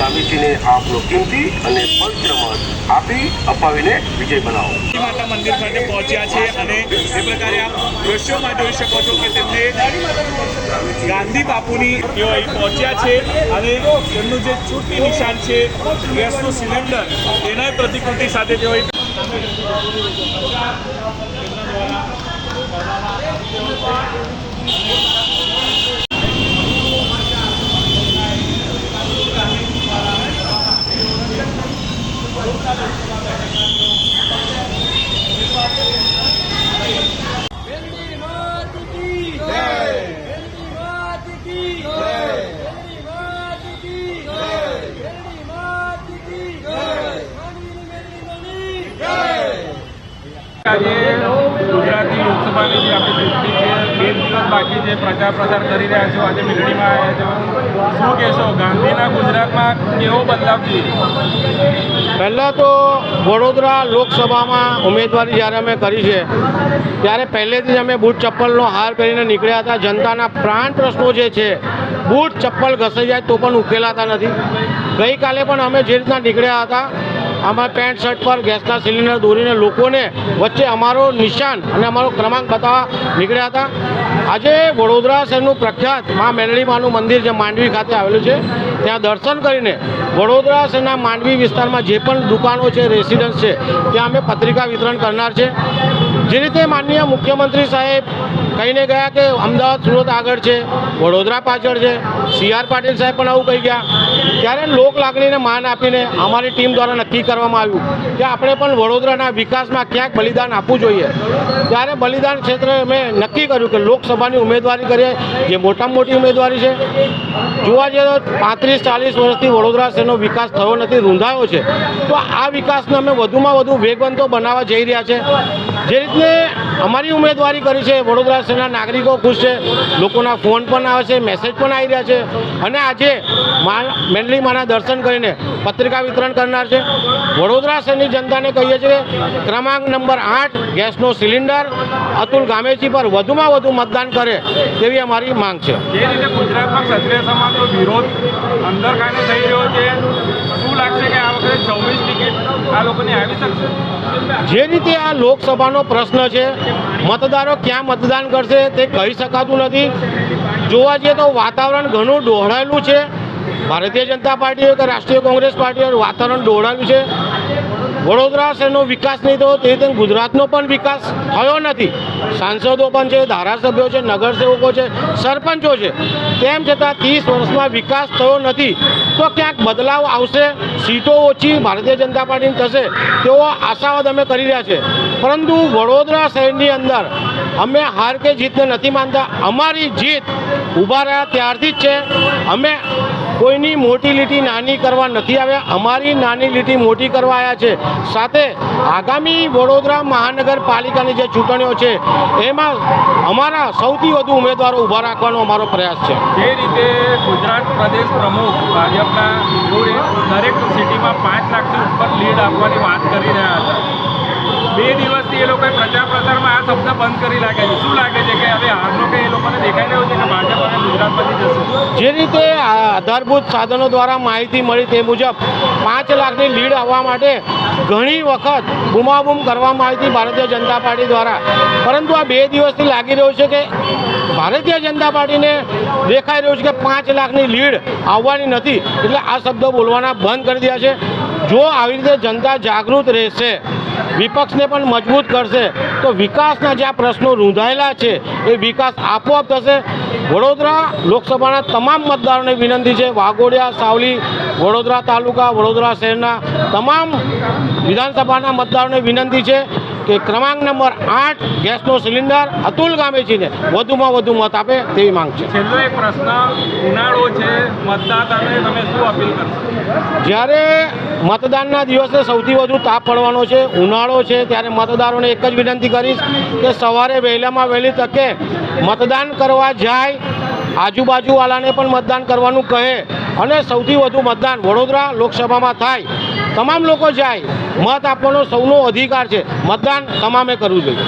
ગામીજીને આપનો કિંમતી અને પવિત્ર મત આપી અપાવીને વિજય બનાવો. માતા મંદિર ખાતે પહોંચ્યા છે અને એ પ્રકારે આપ દ્રશ્યોમાં જોઈ શકો છો કે તેમને ગાંધી બાપુની તેઓ અહીં પહોંચ્યા છે અને તેમનું જે ચૂંટણી નિશાન છે, ગેસનું સિલિન્ડર એના પ્રતિકૃતિ સાથે તેઓ અહીં વેલડી માત કી જય વેલડી માત કી જય વેલડી માત કી જય વેલડી માત કી જય મણી મેરી મણી જય આજે ગુજરાતની લોકસભાની જે આપણી ચૂંટણી બાકી જે પ્રચાર પ્રસાર કરી રહ્યા છો, આજે મેલડીમાં આવ્યા છો, શું કહેશો? ગાંધીના ગુજરાતમાં કેવો બદલાવ પહેલાં તો વડોદરા લોકસભામાં ઉમેદવારી જ્યારે અમે કરી છે, ત્યારે પહેલેથી જ અમે બૂટ ચપ્પલનો હાર પહેરીને નીકળ્યા હતા. જનતાના પ્રાણ પ્રશ્નો જે છે, બૂટ ચપ્પલ ઘસાઈ જાય તો પણ ઉકેલાતા નથી. ગઈકાલે પણ અમે જે રીતના નીકળ્યા હતા અમારા પેન્ટ, શર્ટ પર ગેસના સિલિન્ડર દોરીને લોકોને વચ્ચે અમારો નિશાન અને અમારો ક્રમાંક બતાવવા નીકળ્યા હતા. આજે વડોદરા શહેરનું પ્રખ્યાત મા મેરળી માનું મંદિર જે માંડવી ખાતે આવેલું છે, ત્યાં દર્શન કરીને વડોદરા શહેરના માંડવી વિસ્તારમાં જે પણ દુકાનો છે, રેસિડન્સ છે, ત્યાં અમે પત્રિકા વિતરણ કરનાર છે. જે રીતે માનનીય મુખ્યમંત્રી સાહેબ કહીને ગયા કે અમદાવાદ સુરત આગળ છે, વડોદરા પાછળ છે. સી આર પાટીલ સાહેબ પણ આવું કહી ગયા. ત્યારે લોક લાગણીને માન આપીને અમારી ટીમ દ્વારા નક્કી કરવામાં આવ્યું કે આપણે પણ વડોદરાના વિકાસમાં ક્યાંક બલિદાન આપવું જોઈએ. ત્યારે બલિદાન ક્ષેત્રે અમે નક્કી કર્યું કે લોકસભાની ઉમેદવારી કરીએ, જે મોટામાં મોટી ઉમેદવારી છે. જોવા જઈએ તો પાંત્રીસ, ચાલીસ વર્ષથી વડોદરા શહેરનો વિકાસ થયો નથી, રૂંધાયો છે. તો આ વિકાસને અમે વધુમાં વધુ વેગવંતો બનાવવા જઈ રહ્યા છે. જે રીતે અમારી ઉમેદવારી કરી છે. વડોદરા શહેરના નાગરિકો ખુશ છે. લોકોના ફોન પણ આવે છે મેસેજ પણ આવી રહ્યા છે. અને આજે મા મેન્ડલી માના દર્શન કરીને પત્રિકા વિતરણ કરનાર છે. વડોદરા શહેરની જનતાને કહીએ છીએ ક્રમાંક નંબર આઠ ગેસનો સિલિન્ડર અતુલ ગામેજી પર વધુમાં વધુ મતદાન કરે તેવી અમારી માંગ છે. જે રીતે ગુજરાતમાં ક્ષત્રિય સમાજનો વિરોધ અંદર ખાને થઈ રહ્યો છે શું લાગશે કે આ વખતે ચોવીસ ટિકિટ આ લોકોને આવી શકશે? જે રીતે આ લોકસભાનો પ્રશ્ન છે મતદારો ક્યાં મતદાન કરશે તે કહી શકાતું નથી. જોવા જઈએ તો વાતાવરણ ઘણું ડહોળાયેલું છે. ભારતીય જનતા પાર્ટી હોય કે રાષ્ટ્રીય કોંગ્રેસ પાર્ટી વાતાવરણ ડહોળાયું છે. વડોદરા શહેરનો વિકાસ નહીં થયો તે રીતે ગુજરાતનો પણ વિકાસ થયો નથી. સાંસદો પણ છે, ધારાસભ્યો છે, નગરસેવકો છે, સરપંચો છે. તેમ છતાં ત્રીસ વર્ષમાં વિકાસ થયો નથી. તો ક્યાંક બદલાવ આવશે? સીટો ઓછી ભારતીય જનતા પાર્ટીની થશે. તેવો આશાવાદ અમે કરી રહ્યા છે પરંતુ વડોદરા શહેરની અંદર અમે હાર કે જીતને નથી માનતા. અમારી જીત ઊભા રહ્યા ત્યારથી જ છે. અમે કોઈની મોટી લીટી નાની કરવા નથી આવ્યા. અમારી નાની લીટી મોટી કરવા આવ્યા છે. સાથે આગામી વડોદરા મહાનગરપાલિકાની જે ચૂંટણીઓ છે, એમાં અમારા સૌથી વધુ ઉમેદવારો ઊભા રાખવાનો અમારો પ્રયાસ છે. જે રીતે ગુજરાત પ્રદેશ પ્રમુખ ભાજપના દરેક સિટીમાં પાંચ લાખથી ઉપર લીડ આપવાની વાત કરી રહ્યા હતા. બે દિવસથી એ લોકોએ પ્રચાર પ્રસારમાં આ શબ્દ બંધ કરી લાગે છે. શું લાગે છે કે હવે હારનો કે એ લોકોને દેખાઈ રહ્યો છે કે ભાજપ અને ગુજરાતમાંથી જશે? જે રીતે આધારભૂત સાધનો દ્વારા માહિતી મળી તે મુજબ પાંચ લાખની લીડ આવવા માટે ઘણી વખત બૂમાબૂમ કરવામાં આવી હતી ભારતીય જનતા પાર્ટી દ્વારા. પરંતુ આ બે દિવસથી લાગી રહ્યું છે કે ભારતીય જનતા પાર્ટીને દેખાઈ રહ્યું છે કે પાંચ લાખની લીડ આવવાની નથી. એટલે આ શબ્દો બોલવાના બંધ કરી દીધા છે. જો આવી રીતે જનતા જાગૃત રહેશે વિપક્ષને પણ મજબૂત કરશે. તો વિકાસના જે આ પ્રશ્નો રૂંધાયેલા છે, એ વિકાસ આપોઆપ થશે. વડોદરા લોકસભાના તમામ મતદારોને વિનંતી છે. વાઘોડિયા, સાવલી, વડોદરા તાલુકા, વડોદરા શહેરના તમામ વિધાનસભાના મતદારોને વિનંતી છે. કે ક્રમાંક નંબર આઠ ગેસનો સિલિન્ડર અતુલ ગામેજીને વધુમાં વધુ મત આપે તેવી માંગ છે. છેલ્લો એક પ્રશ્ન ઉનાળો છે મતદાતાને તમે શું અપીલ કરશો? જ્યારે મતદાનના દિવસે સૌથી વધુ તાપ પડવાનો છે ઉનાળો છે ત્યારે મતદારોને એક જ વિનંતી કરીશ કે સવારે વહેલામાં વહેલી તકે મતદાન કરવા જાય આજુબાજુવાળાને પણ મતદાન કરવાનું કહે અને સૌથી વધુ મતદાન વડોદરા લોકસભામાં થાય તમામ લોકો જાય. મત આપવાનો સૌનો અધિકાર છે. મતદાન તમામે કરવું જોઈએ.